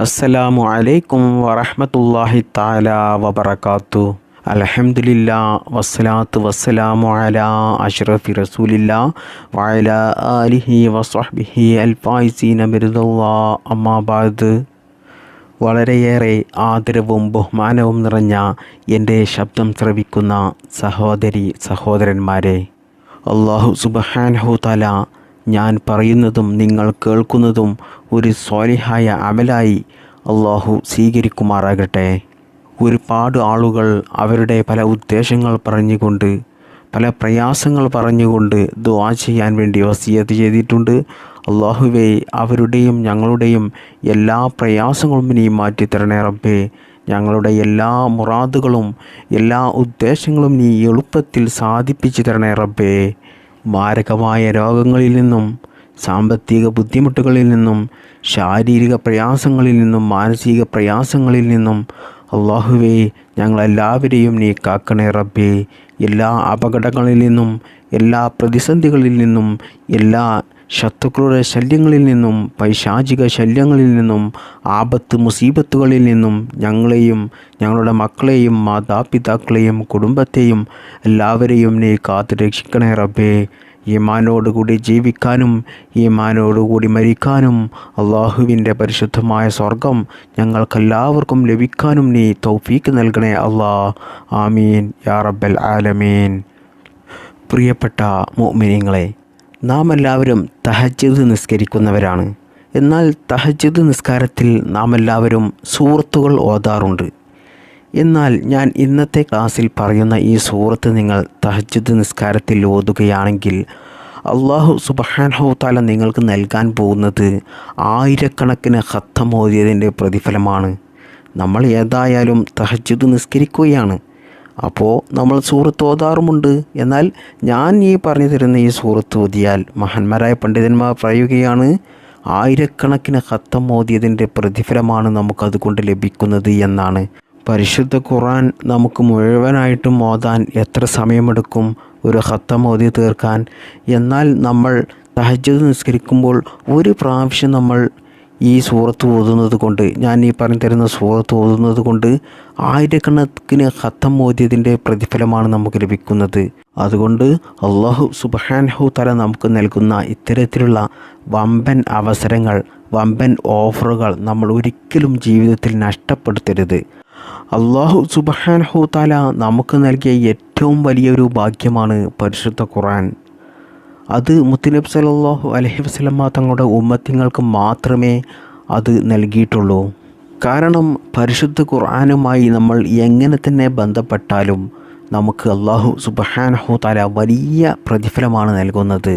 അസ്സലാമു അലൈക്കും വറഹമത്തല്ലാഹി താല വബർക്കാത്തു അലഹമില്ല വസ്സലാത്തു വസ്സലാമു അല അഷ്റഫി റസൂലില്ല വഅലാ ആലിഹി വസ്വഹ്ബിഹി അൽ ഫായിസീന അമ്മാബാദ് വളരെയേറെ ആദരവും ബഹുമാനവും നിറഞ്ഞ എന്റെ ശബ്ദം ശ്രവിക്കുന്ന സഹോദരി സഹോദരന്മാരെ അള്ളാഹു സുബഹാൻഹു തല ഞാൻ പറയുന്നതും നിങ്ങൾ കേൾക്കുന്നതും ഒരു സ്വാലിഹായ അമലായി അള്ളാഹു സ്വീകരിക്കുമാറാകട്ടെ. ഒരുപാട് ആളുകൾ അവരുടെ പല ഉദ്ദേശങ്ങൾ പറഞ്ഞുകൊണ്ട് പല പ്രയാസങ്ങൾ പറഞ്ഞുകൊണ്ട് ദുആ ചെയ്യാൻ വേണ്ടി വസിയത്ത് ചെയ്തിട്ടുണ്ട്. അള്ളാഹുവെ അവരുടെയും ഞങ്ങളുടെയും എല്ലാ പ്രയാസങ്ങളും നീ മാറ്റിത്തരണേ റബ്ബേ. ഞങ്ങളുടെ എല്ലാ മുറാദുകളും എല്ലാ ഉദ്ദേശങ്ങളും നീ എളുപ്പത്തിൽ സാധിപ്പിച്ചു തരണേ റബ്ബേ. മാരകമായ രോഗങ്ങളിൽ നിന്നും സാമ്പത്തിക ബുദ്ധിമുട്ടുകളിൽ നിന്നും ശാരീരിക പ്രയാസങ്ങളിൽ നിന്നും മാനസിക പ്രയാസങ്ങളിൽ നിന്നും അള്ളാഹുവേ ഞങ്ങളെല്ലാവരെയും നീ കാക്കണേ റബ്ബേ. എല്ലാ അപകടങ്ങളിൽ നിന്നും എല്ലാ പ്രതിസന്ധികളിൽ നിന്നും എല്ലാ ശത്രുക്കളുടെ ശല്യങ്ങളിൽ നിന്നും പൈശാചിക ശല്യങ്ങളിൽ നിന്നും ആപത്ത് മുസീബത്തുകളിൽ നിന്നും ഞങ്ങളെയും ഞങ്ങളുടെ മക്കളെയും മാതാപിതാക്കളെയും കുടുംബത്തെയും എല്ലാവരെയും നീ കാത്തു രക്ഷിക്കണേ റബ്ബേ. ഈമാനോടുകൂടി ജീവിക്കാനും ഈമാനോടുകൂടി മരിക്കാനും അള്ളാഹുവിന്റെ പരിശുദ്ധമായ സ്വർഗം ഞങ്ങൾക്കെല്ലാവർക്കും ലഭിക്കാനും നീ തൗഫീക്ക് നൽകണേ അള്ളാ ആമീൻ. യാ റബ്ബൽ ആലമീൻ. പ്രിയപ്പെട്ട മോമിനിങ്ങളെ നാം എല്ലാവരും തഹജിദ് നിസ്കരിക്കുന്നവരാണ്. എന്നാൽ തഹജിദ് നിസ്കാരത്തിൽ നാം എല്ലാവരും സൂറത്തുകൾ ഓതാറുണ്ട്. എന്നാൽ ഞാൻ ഇന്നത്തെ ക്ലാസ്സിൽ പറയുന്ന ഈ സൂറത്ത് നിങ്ങൾ തഹജ്ജുദ് നിസ്കാരത്തിൽ ഓതുകയാണെങ്കിൽ അള്ളാഹു സുബഹാൻഹോത്താല താല നിങ്ങൾക്ക് നൽകാൻ പോകുന്നത് ആയിരക്കണക്കിന് ഹത്തം ഓതിയതിന്റെ പ്രതിഫലമാണ്. നമ്മൾ ഏതായാലും തഹജ്ജുദ് നിസ്കരിക്കുകയാണ്. അപ്പോൾ നമ്മൾ സൂറത്ത് ഓതാറുമുണ്ട്. എന്നാൽ ഞാൻ ഈ പറഞ്ഞു തരുന്ന ഈ സൂറത്ത് ഓതിയാൽ മഹാന്മാരായ പണ്ഡിതന്മാർ പറയുകയാണ് ആയിരക്കണക്കിന് ഹത്തം ഓതിയതിന്റെ പ്രതിഫലമാണ് നമുക്കതുകൊണ്ട് ലഭിക്കുന്നത് എന്നാണ്. പരിശുദ്ധ ഖുറാൻ നമുക്ക് മുഴുവനായിട്ടും ഓതാൻ എത്ര സമയമെടുക്കും ഒരു ഹത്തം ഓതി തീർക്കാൻ? എന്നാൽ നമ്മൾ തഹജ്ജുദ് നിസ്കരിക്കുമ്പോൾ ഒരു പ്രാവശ്യം നമ്മൾ ഈ സൂറത്ത് ഓതുന്നത് കൊണ്ട് ഞാൻ ഈ പറഞ്ഞു തരുന്ന സൂറത്ത് ഓതുന്നത് കൊണ്ട് ആയിരക്കണക്കിന് ഹത്തം ഓതിയതിന്റെ പ്രതിഫലമാണ് നമുക്ക് ലഭിക്കുന്നത്. അതുകൊണ്ട് അള്ളാഹു സുബാൻഹു തല നമുക്ക് നൽകുന്ന ഇത്തരത്തിലുള്ള വമ്പൻ അവസരങ്ങൾ വമ്പൻ ഓഫറുകൾ നമ്മൾ ഒരിക്കലും ജീവിതത്തിൽ നഷ്ടപ്പെടുത്തരുത്. അള്ളാഹു സുബാൻഹു തല നമുക്ക് നൽകിയ ഏറ്റവും വലിയൊരു ഭാഗ്യമാണ് പരിശുദ്ധ ഖുറാൻ അത് മുത്തുനബ് സലല്ലാഹു അലഹി വസ്ലമ തങ്ങളുടെ ഉമ്മത്തിങ്ങൾക്ക് മാത്രമേ അത് നൽകിയിട്ടുള്ളൂ. കാരണം പരിശുദ്ധ ഖുർആാനുമായി നമ്മൾ എങ്ങനെ തന്നെ ബന്ധപ്പെട്ടാലും നമുക്ക് അള്ളാഹു സുബഹാനഹു താല വലിയ പ്രതിഫലമാണ് നൽകുന്നത്.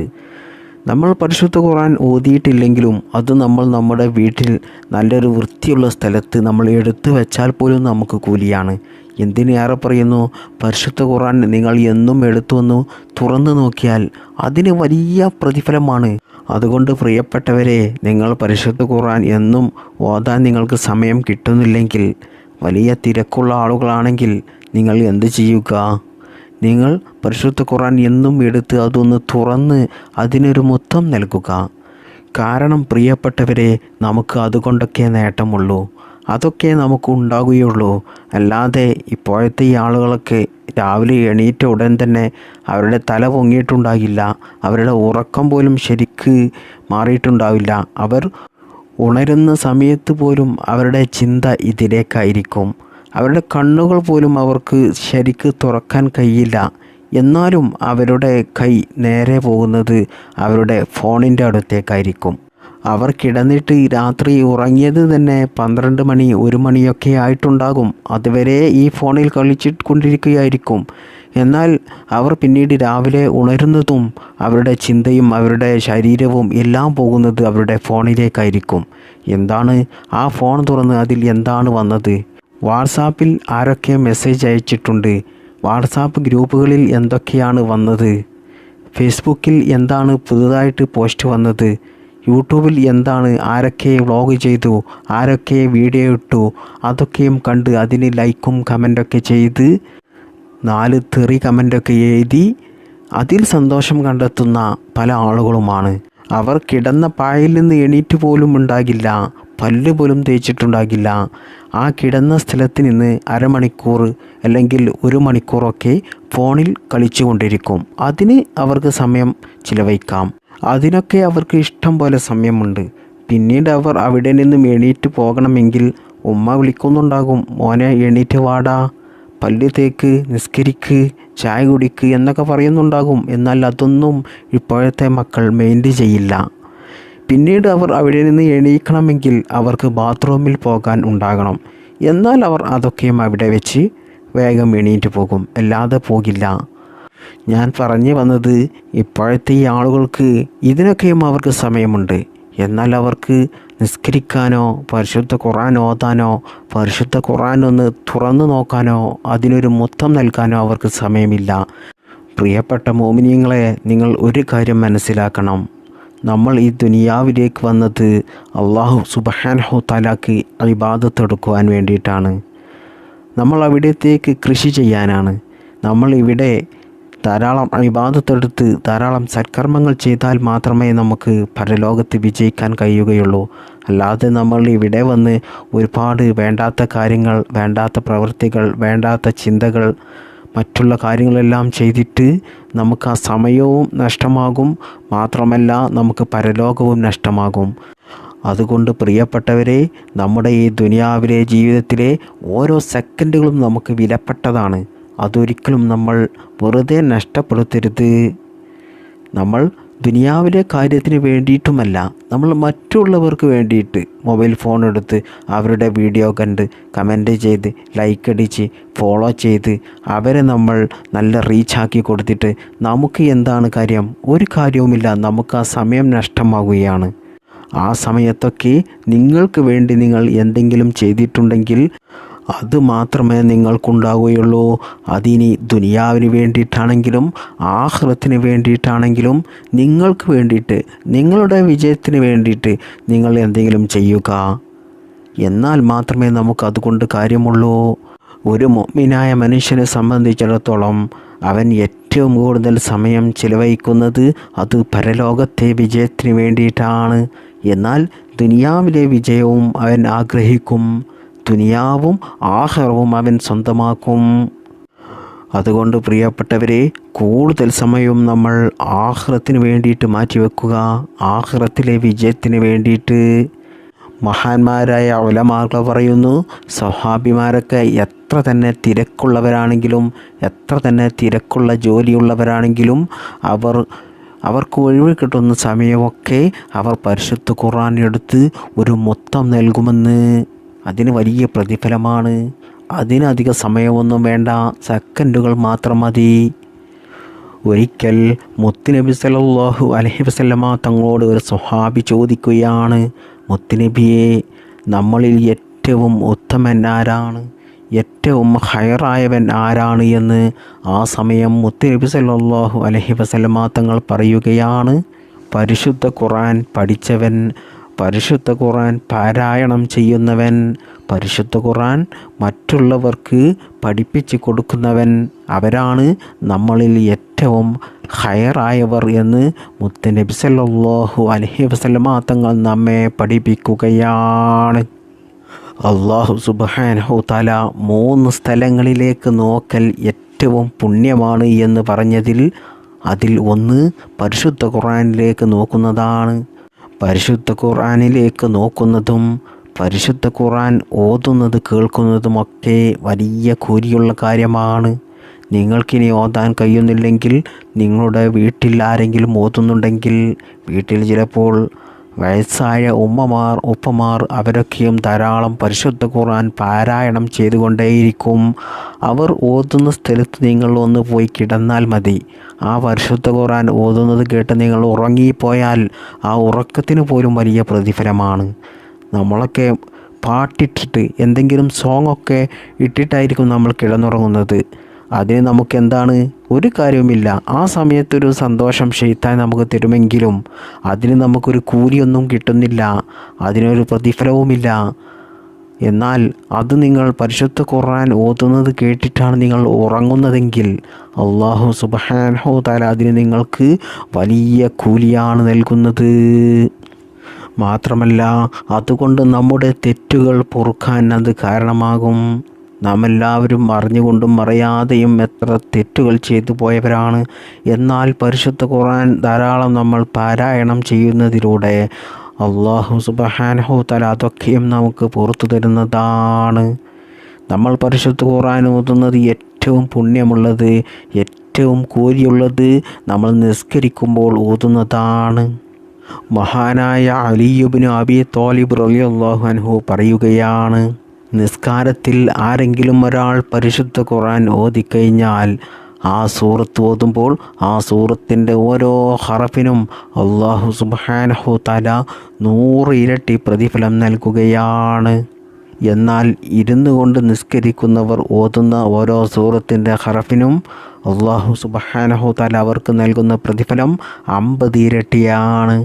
നമ്മൾ പരിശുദ്ധ ഖുർആൻ ഓതിയിട്ടില്ലെങ്കിലും അത് നമ്മൾ നമ്മുടെ വീട്ടിൽ നല്ലൊരു വൃത്തിയുള്ള സ്ഥലത്ത് നമ്മൾ എടുത്തു വെച്ചാൽ പോലും നമുക്ക് കൂലിയാണ്. എന്തിനേറെ പറയുന്നു? പരിശുദ്ധ ഖുറാൻ നിങ്ങൾ എന്നും എടുത്തു വന്നു തുറന്നു നോക്കിയാൽ അതിന് വലിയ പ്രതിഫലമാണ്. അതുകൊണ്ട് പ്രിയപ്പെട്ടവരെ നിങ്ങൾ പരിശുദ്ധ ഖുറാൻ എന്നും ഓതാൻ നിങ്ങൾക്ക് സമയം കിട്ടുന്നില്ലെങ്കിൽ വലിയ തിരക്കുള്ള ആളുകളാണെങ്കിൽ നിങ്ങൾ എന്ത് ചെയ്യുക? നിങ്ങൾ പരിശുദ്ധ ഖുറാൻ എന്നും എടുത്ത് അതൊന്ന് തുറന്ന് അതിനൊരു മൊത്തം നൽകുക. കാരണം പ്രിയപ്പെട്ടവരെ നമുക്ക് അതുകൊണ്ടൊക്കെ നേട്ടമുള്ളൂ. അതൊക്കെ നമുക്ക് ഉണ്ടാകുകയുള്ളൂ അല്ലാതെ ഇപ്പോഴത്തെ ഈ ആളുകളൊക്കെ രാവിലെ എണീറ്റ ഉടൻ തന്നെ അവരുടെ തല പൊങ്ങിയിട്ടുണ്ടാകില്ല. അവരുടെ ഉറക്കം പോലും ശരിക്ക് മാറിയിട്ടുണ്ടാവില്ല. അവർ ഉണരുന്ന സമയത്ത് പോലും അവരുടെ ചിന്ത ഇതിലേക്കായിരിക്കും. അവരുടെ കണ്ണുകൾ പോലും അവർക്ക് ശരിക്ക് തുറക്കാൻ കഴിയില്ല. എന്നാലും അവരുടെ കൈ നേരെ പോകുന്നത് അവരുടെ ഫോണിന്റെ അടുത്തേക്കായിരിക്കും. അവർ കിടന്നിട്ട് രാത്രി ഉറങ്ങിയത് തന്നെ പന്ത്രണ്ട് മണി ഒരു മണിയൊക്കെ ആയിട്ടുണ്ടാകും. അതുവരെ ഈ ഫോണിൽ കളിച്ചിട്ടുകൊണ്ടിരിക്കുകയായിരിക്കും എന്നാൽ അവർ പിന്നീട് രാവിലെ ഉണരുന്നതും അവരുടെ ചിന്തയും അവരുടെ ശരീരവും എല്ലാം പോകുന്നത് അവരുടെ ഫോണിലേക്കായിരിക്കും. എന്താണ് ആ ഫോൺ തുറന്ന് അതിൽ എന്താണ് വന്നത്? വാട്സാപ്പിൽ ആരൊക്കെ മെസ്സേജ് അയച്ചിട്ടുണ്ട്? വാട്സാപ്പ് ഗ്രൂപ്പുകളിൽ എന്തൊക്കെയാണ് വന്നത്? ഫേസ്ബുക്കിൽ എന്താണ് പുതുതായിട്ട് പോസ്റ്റ് വന്നത്? യൂട്യൂബിൽ എന്താണ് ആരൊക്കെ വ്ലോഗ് ചെയ്തു ആരൊക്കെ വീഡിയോ ഇട്ടു അതൊക്കെയും കണ്ട് അതിന് ലൈക്കും കമന്റൊക്കെ ചെയ്ത് നാല് തെറി കമന്റൊക്കെ എഴുതി അതിൽ സന്തോഷം കണ്ടെത്തുന്ന പല ആളുകളുമാണ്. അവർ കിടന്ന പായയിൽ നിന്ന് എണീറ്റ് പോലും ഉണ്ടാകില്ല പല്ല് പോലും തേച്ചിട്ടുണ്ടാകില്ല. ആ കിടന്ന സ്ഥലത്ത് നിന്ന് അരമണിക്കൂർ അല്ലെങ്കിൽ ഒരു മണിക്കൂറൊക്കെ ഫോണിൽ കളിച്ചു കൊണ്ടിരിക്കും അതിന് അവർക്ക് സമയം ചിലവഴിക്കാം. അതിനൊക്കെ അവർക്ക് ഇഷ്ടം പോലെ സമയമുണ്ട്. പിന്നീട് അവർ അവിടെ നിന്നും എണീറ്റ് പോകണമെങ്കിൽ ഉമ്മ വിളിക്കുന്നുണ്ടാകും മോനെ എണീറ്റ് വാടാ പല്ല് തേക്ക് നിസ്കരിക്ക് ചായ കുടിക്ക് എന്നൊക്കെ പറയുന്നുണ്ടാകും. എന്നാൽ അതൊന്നും ഇപ്പോഴത്തെ മക്കൾ മെയിന്റ് ചെയ്യില്ല. പിന്നീട് അവർ അവിടെ നിന്ന് എണീക്കണമെങ്കിൽ അവർക്ക് ബാത്റൂമിൽ പോകാൻ ഉണ്ടാകണം. എന്നാൽ അവർ അതൊക്കെയും അവിടെ വെച്ച് വേഗം എണീറ്റ് പോകും. അല്ലാതെ പോകില്ല. ഞാൻ പറഞ്ഞു വന്നത് ഇപ്പോഴത്തെ ഈ ആളുകൾക്ക് ഇതിനൊക്കെയും അവർക്ക് സമയമുണ്ട്. എന്നാൽ അവർക്ക് നിസ്കരിക്കാനോ പരിശുദ്ധ ഖുറാൻ ഓതാനോ പരിശുദ്ധ ഖുറാൻ ഒന്ന് തുറന്നു നോക്കാനോ അതിനൊരു മൊത്തം നൽകാനോ അവർക്ക് സമയമില്ല. പ്രിയപ്പെട്ട മോമിനിയങ്ങളെ നിങ്ങൾ ഒരു കാര്യം മനസ്സിലാക്കണം. നമ്മൾ ഈ ദുനിയാവിലേക്ക് വന്നത് അള്ളാഹു സുബഹാനഹു താലാക്ക് അഭിബാധത്തെടുക്കുവാൻ വേണ്ടിയിട്ടാണ്. നമ്മൾ അവിടത്തേക്ക് കൃഷി ചെയ്യാനാണ്. നമ്മൾ ഇവിടെ ധാരാളം ഇബാദത്തെടുത്ത് ധാരാളം സത്കർമ്മങ്ങൾ ചെയ്താൽ മാത്രമേ നമുക്ക് പരലോകത്ത് വിജയിക്കാൻ കഴിയുകയുള്ളൂ. അല്ലാതെ നമ്മൾ ഇവിടെ വന്ന് ഒരുപാട് വേണ്ടാത്ത കാര്യങ്ങൾ വേണ്ടാത്ത പ്രവൃത്തികൾ വേണ്ടാത്ത ചിന്തകൾ മറ്റുള്ള കാര്യങ്ങളെല്ലാം ചെയ്തിട്ട് നമുക്ക് ആ സമയവും നഷ്ടമാകും. മാത്രമല്ല നമുക്ക് പരലോകവും നഷ്ടമാകും. അതുകൊണ്ട് പ്രിയപ്പെട്ടവരെ നമ്മുടെ ഈ ദുനിയാവിലെ ജീവിതത്തിലെ ഓരോ സെക്കൻഡുകളും നമുക്ക് വിലപ്പെട്ടതാണ്. അതൊരിക്കലും നമ്മൾ വെറുതെ നഷ്ടപ്പെടുത്തരുത്. നമ്മൾ ദുനിയാവിലെ കാര്യത്തിന് വേണ്ടിയിട്ടുമല്ല നമ്മൾ മറ്റുള്ളവർക്ക് വേണ്ടിയിട്ട് മൊബൈൽ ഫോൺ എടുത്ത് അവരുടെ വീഡിയോ കണ്ട് കമന്റ് ചെയ്ത് ലൈക്ക് അടിച്ച് ഫോളോ ചെയ്ത് അവരെ നമ്മൾ നല്ല റീച്ചാക്കി കൊടുത്തിട്ട് നമുക്ക് എന്താണ് കാര്യം? ഒരു കാര്യവുമില്ല നമുക്ക് ആ സമയം നഷ്ടമാകുകയാണ് ആ സമയത്തൊക്കെ നിങ്ങൾക്ക് വേണ്ടി നിങ്ങൾ എന്തെങ്കിലും ചെയ്തിട്ടുണ്ടെങ്കിൽ അത് മാത്രമേ നിങ്ങൾക്കുണ്ടാവുകയുള്ളൂ. അതിനി ദുനിയാവിന് വേണ്ടിയിട്ടാണെങ്കിലും ആഹ്ലത്തിന് വേണ്ടിയിട്ടാണെങ്കിലും നിങ്ങൾക്ക് വേണ്ടിയിട്ട് നിങ്ങളുടെ വിജയത്തിന് വേണ്ടിയിട്ട് നിങ്ങൾ എന്തെങ്കിലും ചെയ്യുക. എന്നാൽ മാത്രമേ നമുക്ക് അതുകൊണ്ട് കാര്യമുള്ളൂ. ഒരു മൊമ്മിനായ മനുഷ്യനെ സംബന്ധിച്ചിടത്തോളം അവൻ ഏറ്റവും കൂടുതൽ സമയം ചിലവഴിക്കുന്നത് അത് പരലോകത്തെ വിജയത്തിന് വേണ്ടിയിട്ടാണ്. എന്നാൽ ദുനിയാവിലെ വിജയവും അവൻ ആഗ്രഹിക്കും. ദുനിയാവും ആഹാരവും അവൻ സ്വന്തമാക്കും. അതുകൊണ്ട് പ്രിയപ്പെട്ടവരെ കൂടുതൽ സമയവും നമ്മൾ ആഹ്റത്തിന് വേണ്ടിയിട്ട് മാറ്റിവെക്കുക ആഹ്റത്തിലെ വിജയത്തിന് വേണ്ടിയിട്ട്. മഹാന്മാരായ ഉലമാക്കൾ പറയുന്നു സ്വഹാബിമാരൊക്കെ എത്ര തന്നെ തിരക്കുള്ളവരാണെങ്കിലും എത്ര തന്നെ തിരക്കുള്ള ജോലിയുള്ളവരാണെങ്കിലും അവർ അവർക്ക് ഒഴിവ് കിട്ടുന്ന സമയമൊക്കെ അവർ പരിശുദ്ധ ഖുർആൻ എടുത്ത് ഒരു മൊത്തം നൽകുമെന്ന്. അതിന് വലിയ പ്രതിഫലമാണ്. അതിനധിക സമയമൊന്നും വേണ്ട. സെക്കൻഡുകൾ മാത്രം മതി. ഒരിക്കൽ മുത്തുനബി സല്ലല്ലാഹു അലഹി വസല്ലമ തങ്ങളോട് ഒരു സ്വഹാബി ചോദിക്കുകയാണ് മുത്തുനബിയെ നമ്മളിൽ ഏറ്റവും ഉത്തമൻ ആരാണ്? ഏറ്റവും ഹയറായവൻ ആരാണ്? എന്ന് ആ സമയം മുത്തുനബി സല്ലല്ലാഹു അലഹി വസല്ലമ തങ്ങൾ പറയുകയാണ്. പരിശുദ്ധ ഖുറാൻ പഠിച്ചവൻ പരിശുദ്ധ ഖുർആൻ പാരായണം ചെയ്യുന്നവൻ പരിശുദ്ധ ഖുർആൻ മറ്റുള്ളവർക്ക് പഠിപ്പിച്ചു കൊടുക്കുന്നവൻ അവരാണ് നമ്മളിൽ ഏറ്റവും ഹയറായവർ എന്ന് മുത്തനബി സല്ലല്ലാഹു അലൈഹി വസല്ലമ തങ്ങൾ നമ്മെ പഠിപ്പിക്കുകയാണ്. അള്ളാഹു സുബാനഹു തല മൂന്ന് സ്ഥലങ്ങളിലേക്ക് നോക്കൽ ഏറ്റവും പുണ്യമാണ് എന്ന് പറഞ്ഞതിൽ അതിൽ ഒന്ന് പരിശുദ്ധ ഖുറാനിലേക്ക് നോക്കുന്നതാണ്. പരിശുദ്ധ ഖുർആാനിലേക്ക് നോക്കുന്നതും പരിശുദ്ധ ഖുർആൻ ഓതുന്നത് കേൾക്കുന്നതുമൊക്കെ വലിയ കൂലിയുള്ള കാര്യമാണ്. നിങ്ങൾക്കിനി ഓതാൻ കഴിയുന്നില്ലെങ്കിൽ നിങ്ങളുടെ വീട്ടിൽ ആരെങ്കിലും ഓതുന്നുണ്ടെങ്കിൽ വീട്ടിൽ ചിലപ്പോൾ വയസ്സായ ഉമ്മമാർ ഉപ്പമാർ അവരൊക്കെയും ധാരാളം പരിശുദ്ധ ഖുർആൻ പാരായണം ചെയ്തുകൊണ്ടേയിരിക്കും. അവർ ഓതുന്ന സ്ഥലത്ത് നിങ്ങൾ ഒന്ന് പോയി കിടന്നാൽ മതി. ആ പരിശുദ്ധ ഖുർആൻ ഓതുന്നത് കേട്ട് നിങ്ങൾ ഉറങ്ങിപ്പോയാൽ ആ ഉറക്കത്തിന് പോലും വലിയ പ്രതിഫലമാണ്. നമ്മളൊക്കെ പാട്ടിട്ടിട്ട് എന്തെങ്കിലും സോങ്ങൊക്കെ ഇട്ടിട്ടായിരിക്കും നമ്മൾ കിടന്നുറങ്ങുന്നത്. അതിന് നമുക്ക് എന്താണ് ഒരു കാര്യവുമില്ല. ആ സമയത്തൊരു സന്തോഷം ഷെയ്ത്താൻ നമുക്ക് തരുമെങ്കിലും അതിന് നമുക്കൊരു കൂലിയൊന്നും കിട്ടുന്നില്ല. അതിനൊരു പ്രതിഫലവുമില്ല. എന്നാൽ അത് നിങ്ങൾ പരിശുദ്ധ ഖുർആൻ ഓതുന്നത് കേട്ടിട്ടാണ് നിങ്ങൾ ഉറങ്ങുന്നതെങ്കിൽ അള്ളാഹു സുബഹാനഹു താല അതിന് നിങ്ങൾക്ക് വലിയ കൂലിയാണ് നൽകുന്നത്. മാത്രമല്ല അതുകൊണ്ട് നമ്മുടെ തെറ്റുകൾ പൊറുക്കാൻ അത് കാരണമാകും. നാം എല്ലാവരും അറിഞ്ഞുകൊണ്ടും അറിയാതെയും എത്ര തെറ്റുകൾ ചെയ്തു പോയവരാണ്. എന്നാൽ പരിശുദ്ധ ഖുർആൻ ധാരാളം നമ്മൾ പാരായണം ചെയ്യുന്നതിലൂടെ അള്ളാഹു സുബഹാനഹു തല അതൊക്കെയും നമുക്ക് പുറത്തു തരുന്നതാണ്. നമ്മൾ പരിശുദ്ധ ഖുർആൻ ഓതുന്നത് ഏറ്റവും പുണ്യമുള്ളത് ഏറ്റവും കൂലിയുള്ളത് നമ്മൾ നിസ്കരിക്കുമ്പോൾ ഓതുന്നതാണ്. മഹാനായ അലിയുബിന് അബി തോലിബ് അള്ളാഹു അനുഹു പറയുകയാണ് നിസ്കാരത്തിൽ ആരെങ്കിലും ഒരാൾ പരിശുദ്ധ ഖുറാൻ ഓതിക്കഴിഞ്ഞാൽ ആ സൂറത്ത് ഓതുമ്പോൾ ആ സൂറത്തിന്റെ ഓരോ ഹറഫിനും അള്ളാഹു സുബാനഹു തല നൂറ് ഇരട്ടി പ്രതിഫലം നൽകുകയാണ്. എന്നാൽ ഇരുന്നു കൊണ്ട് നിസ്കരിക്കുന്നവർ ഓതുന്ന ഓരോ സൂറത്തിന്റെ ഹറഫിനും അള്ളാഹു സുബഹാനഹു തല അവർക്ക് നൽകുന്ന പ്രതിഫലം അമ്പത് ഇരട്ടിയാണ്.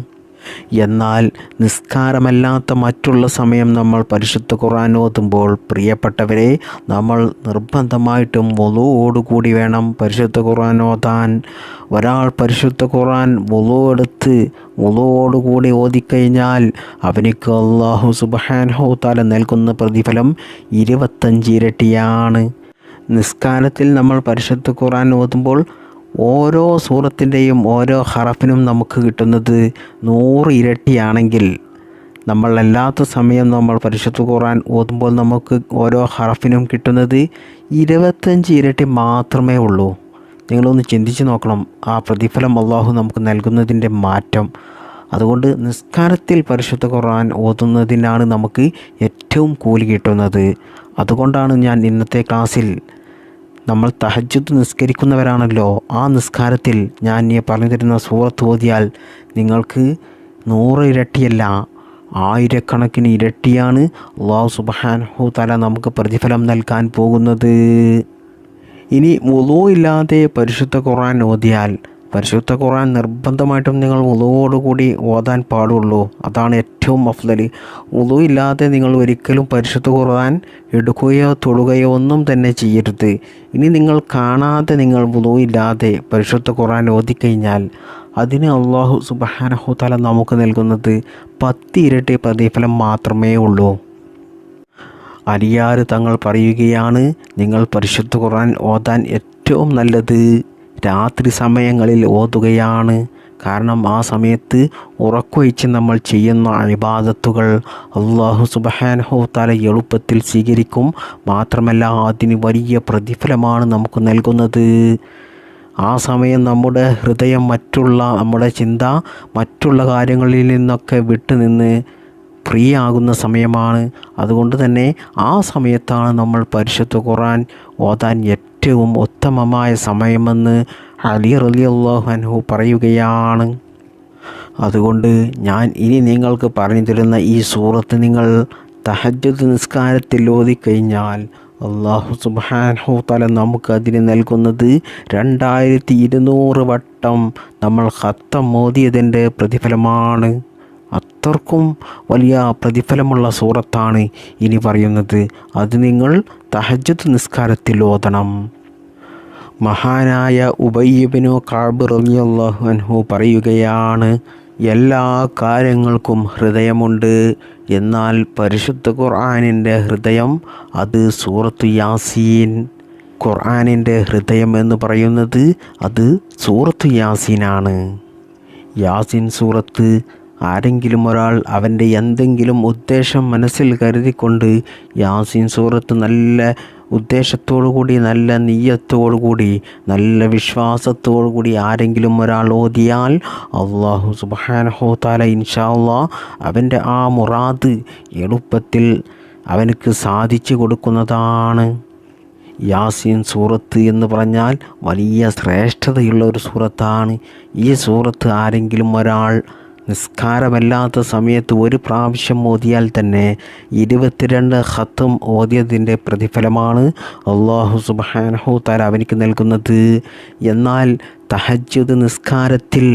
എന്നാൽ നിസ്കാരമല്ലാത്ത മറ്റുള്ള സമയം നമ്മൾ പരിശുദ്ധ ഖുർആൻ ഓതുമ്പോൾ പ്രിയപ്പെട്ടവരെ നമ്മൾ നിർബന്ധമായിട്ടും വലുവോടുകൂടി വേണം പരിശുദ്ധ ഖുർആൻ ഓതാൻ. ഒരാൾ പരിശുദ്ധ ഖുർആൻ വലു എടുത്ത് വലുവോടുകൂടി ഓതിക്കഴിഞ്ഞാൽ അവനിക്ക് അള്ളാഹു സുബഹാൻഹു താല നൽകുന്ന പ്രതിഫലം ഇരുപത്തഞ്ച് ഇരട്ടിയാണ്. നിസ്കാരത്തിൽ നമ്മൾ പരിശുദ്ധ ഖുർആൻ ഓതുമ്പോൾ ഓരോ സൂറത്തിന്റെയും ഓരോ ഹറഫിനും നമുക്ക് കിട്ടുന്നത് നൂറ് ഇരട്ടിയാണെങ്കിൽ നമ്മൾ അല്ലാത്ത സമയം നമ്മൾ പരിശുദ്ധ ഖുർആൻ ഓതുമ്പോൾ നമുക്ക് ഓരോ ഹറഫിനും കിട്ടുന്നത് ഇരുപത്തഞ്ച് ഇരട്ടി മാത്രമേ ഉള്ളൂ. നിങ്ങളൊന്ന് ചിന്തിച്ച് നോക്കണം. ആ പ്രതിഫലം അള്ളാഹു നമുക്ക് നൽകുന്നതിന്റെ മാറ്റം. അതുകൊണ്ട് നിസ്കാരത്തിൽ പരിശുദ്ധ ഖുർആൻ ഓതുന്നതിനാണ് നമുക്ക് ഏറ്റവും കൂലി കിട്ടുന്നത്. അതുകൊണ്ടാണ് ഞാൻ ഇന്നത്തെ ക്ലാസ്സിൽ നമ്മൾ തഹജ്ജുദ് നിസ്കരിക്കുന്നവരാണല്ലോ. ആ നിസ്കാരത്തിൽ ഞാൻ ഈ പറഞ്ഞു തരുന്ന സൂറത്ത് ഓതിയാൽ നിങ്ങൾക്ക് നൂറ് ഇരട്ടിയല്ല ആയിരക്കണക്കിന് ഇരട്ടിയാണ് അള്ളാഹു സുബാൻഹു തല നമുക്ക് പ്രതിഫലം നൽകാൻ പോകുന്നത്. ഇനി മുതോ ഇല്ലാതെ പരിശുദ്ധ ഖുർആൻ ഓതിയാൽ പരിശുദ്ധ ഖുർആൻ നിർബന്ധമായിട്ടും നിങ്ങൾ ഉളുവോടുകൂടി ഓതാൻ പാടുള്ളൂ. അതാണ് ഏറ്റവും അഫ്ദൽ ഉളു ഇല്ലാതെ നിങ്ങൾ ഒരിക്കലും പരിശുദ്ധ ഖുർആൻ എടുക്കുകയോ തൊടുകയോ ഒന്നും തന്നെ ചെയ്യരുത്. ഇനി നിങ്ങൾ കാണാതെ നിങ്ങൾ ഉളു ഇല്ലാതെ പരിശുദ്ധ ഖുർആൻ ഓതിക്കഴിഞ്ഞാൽ അതിന് അള്ളാഹു സുബഹാനഹു തല നമുക്ക് നൽകുന്നത് പത്തിരട്ടി പ്രതിഫലം മാത്രമേ ഉള്ളൂ. അരിയാറ് തങ്ങൾ പറയുകയാണ് നിങ്ങൾ പരിശുദ്ധ ഖുർആൻ ഓതാൻ ഏറ്റവും നല്ലത് രാത്രി സമയങ്ങളിൽ ഓതുകയാണ്. കാരണം ആ സമയത്ത് ഉറക്കൊഴിച്ച് നമ്മൾ ചെയ്യുന്ന അഴിബാദത്തുകൾ അള്ളാഹു സുബഹാനഹോ തല എളുപ്പത്തിൽ സ്വീകരിക്കും. മാത്രമല്ല അതിന് വലിയ പ്രതിഫലമാണ് നമുക്ക് നൽകുന്നത്. ആ സമയം നമ്മുടെ ഹൃദയം മറ്റുള്ള നമ്മുടെ ചിന്ത മറ്റുള്ള കാര്യങ്ങളിൽ നിന്നൊക്കെ വിട്ടുനിന്ന് ഫ്രീ ആകുന്ന സമയമാണ്. അതുകൊണ്ട് തന്നെ ആ സമയത്താണ് നമ്മൾ പരിശുദ്ധ ഖുർആൻ ഓതാൻ ഏറ്റവും ഉത്തമമായ സമയമെന്ന് അലി റലി അള്ളാഹു പറയുകയാണ്. അതുകൊണ്ട് ഞാൻ ഇനി നിങ്ങൾക്ക് പറഞ്ഞു തരുന്ന ഈ സൂറത്ത് നിങ്ങൾ തഹജ്ജുദ് നിസ്കാരത്തിൽ ഓതിക്കഴിഞ്ഞാൽ അള്ളാഹു സുബാൻഹു തല നമുക്ക് അതിന് നൽകുന്നത് രണ്ടായിരത്തി ഇരുന്നൂറ് വട്ടം നമ്മൾ ഹത്തം മോദിയതിന്റെ പ്രതിഫലമാണ്. അത്രക്കും വലിയ പ്രതിഫലമുള്ള സൂറത്താണ് ഇനി പറയുന്നത്. അത് നിങ്ങൾ തഹജ്ജുദ് നിസ്കാരത്തിൽ ഓതണം. മഹാനായ ഉബയ്യബിനു കാബ് റലിയല്ലാഹു അൻഹു പറയുകയാണ് എല്ലാ കാര്യങ്ങൾക്കും ഹൃദയമുണ്ട്. എന്നാൽ പരിശുദ്ധ ഖുർആാനിന്റെ ഹൃദയം അത് സൂറത്ത് യാസീൻ. ഖുർആാനിന്റെ ഹൃദയം എന്ന് പറയുന്നത് അത് സൂറത്ത് യാസീനാണ്. യാസിൻ സൂറത്ത് ആരെങ്കിലും ഒരാൾ അവന്റെ എന്തെങ്കിലും ഉദ്ദേശം മനസ്സിൽ കരുതിക്കൊണ്ട് യാസീൻ സൂറത്ത് നല്ല ഉദ്ദേശത്തോടു കൂടി നല്ല നീയത്തോടു കൂടി നല്ല വിശ്വാസത്തോടു കൂടി ആരെങ്കിലും ഒരാൾ ഓതിയാൽ അള്ളാഹു സുബാനഹോ താല ഇൻഷാ അള്ളാ അവന്റെ ആ മുറാദ് എളുപ്പത്തിൽ അവനക്ക് സാധിച്ചു കൊടുക്കുന്നതാണ്. യാസീൻ സൂറത്ത് എന്ന് പറഞ്ഞാൽ വലിയ ശ്രേഷ്ഠതയുള്ള ഒരു സൂറത്താണ്. ഈ സൂറത്ത് ആരെങ്കിലും ഒരാൾ നിസ്കാരമല്ലാത്ത സമയത്ത് ഒരു പ്രാവശ്യം ഓതിയാൽ തന്നെ ഇരുപത്തിരണ്ട് ഹത്തും ഓതിയതിന്റെ പ്രതിഫലമാണ് അള്ളാഹു സുബാനഹു താല അവനിക്ക് നൽകുന്നത്. എന്നാൽ തഹജ്ജുദ് നിസ്കാരത്തിൽ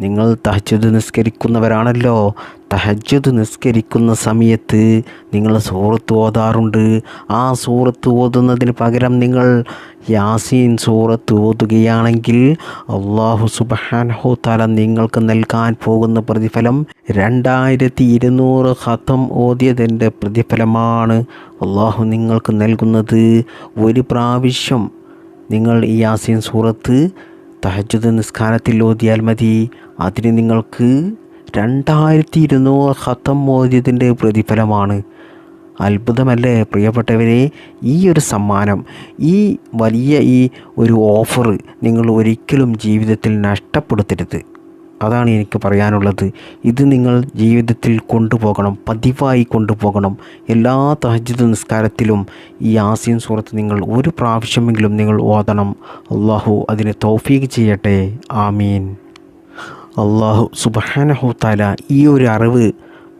നിങ്ങൾ തഹജ്ജുദ് നിസ്കരിക്കുന്നവരാണല്ലോ. തഹജ്ജുദ് നിസ്കരിക്കുന്ന സമയത്ത് നിങ്ങൾ സൂറത്ത് ഓതാറുണ്ട്. ആ സൂറത്ത് ഓതുന്നതിന് പകരം നിങ്ങൾ യാസീൻ സൂറത്ത് ഓതുകയാണെങ്കിൽ അള്ളാഹു സുബാൻഹു തല നിങ്ങൾക്ക് നൽകാൻ പോകുന്ന പ്രതിഫലം രണ്ടായിരത്തി ഇരുന്നൂറ് ഹത്തം ഓതിയതിന്റെ പ്രതിഫലമാണ് അള്ളാഹു നിങ്ങൾക്ക് നൽകുന്നത്. ഒരു പ്രാവശ്യം നിങ്ങൾ ഈ യാസീൻ സൂറത്ത് തഹജ്ജുദ് നിസ്കാരത്തിൽ ഓതിയാൽ മതി. അതിന് നിങ്ങൾക്ക് രണ്ടായിരത്തി ഇരുന്നൂറ് ഹത്തം മോദ്യത്തിന്റെ പ്രതിഫലമാണ്. അത്ഭുതമല്ലേ? പ്രിയപ്പെട്ടവരെ ഈ ഒരു സമ്മാനം ഈ വലിയ ഈ ഒരു ഓഫർ നിങ്ങൾ ഒരിക്കലും ജീവിതത്തിൽ നഷ്ടപ്പെടുത്തരുത്. അതാണ് എനിക്ക് പറയാനുള്ളത്. ഇത് നിങ്ങൾ ജീവിതത്തിൽ കൊണ്ടുപോകണം പതിവായി കൊണ്ടുപോകണം. എല്ലാ തഹജിദ് നിസ്കാരത്തിലും ഈ ആസിയൻ സൂറത്ത് നിങ്ങൾ ഒരു പ്രാവശ്യമെങ്കിലും നിങ്ങൾ ഓതണം. അള്ളാഹു അതിനെ തൗഫീഖ് ചെയ്യട്ടെ. ആമീൻ. അള്ളാഹു സുബഹാനഹു താല ഈ ഒരു അറിവ്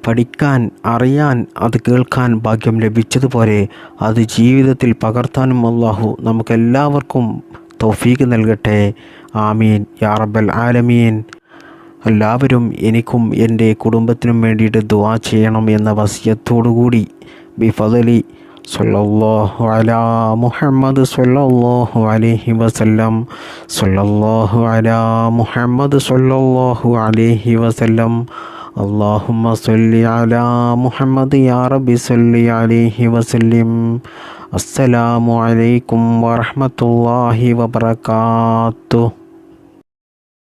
പഠിക്കാൻ അറിയാൻ അത് കേൾക്കാൻ ഭാഗ്യം ലഭിച്ചതുപോലെ അത് ജീവിതത്തിൽ പകർത്താനും അള്ളാഹു നമുക്കെല്ലാവർക്കും തൗഫീഖ് നൽകട്ടെ. ആമീൻ. യാ റബ്ബൽ ആലമീൻ. എല്ലാവരും എനിക്കും എന്റെ കുടുംബത്തിനും വേണ്ടിയിട്ട് ദുവാ ചെയ്യണം എന്ന വസ്യത്തോടുകൂടി ബിഫദലി സല്ലല്ലാഹു അലാ മുഹമ്മദ് സല്ലല്ലാഹു അലൈഹി വസല്ലം. സല്ലല്ലാഹു അലാ മുഹമ്മദ് സല്ലല്ലാഹു അലൈഹി വസല്ലം. അള്ളാഹുമ്മ സല്ലി അലാ മുഹമ്മദ് യാ റബ്ബി സല്ലി അലൈഹി വസല്ലം. അസ്സലാമു അലൈക്കും വറഹ്മത്തുള്ളാഹി വബറകാതുഹു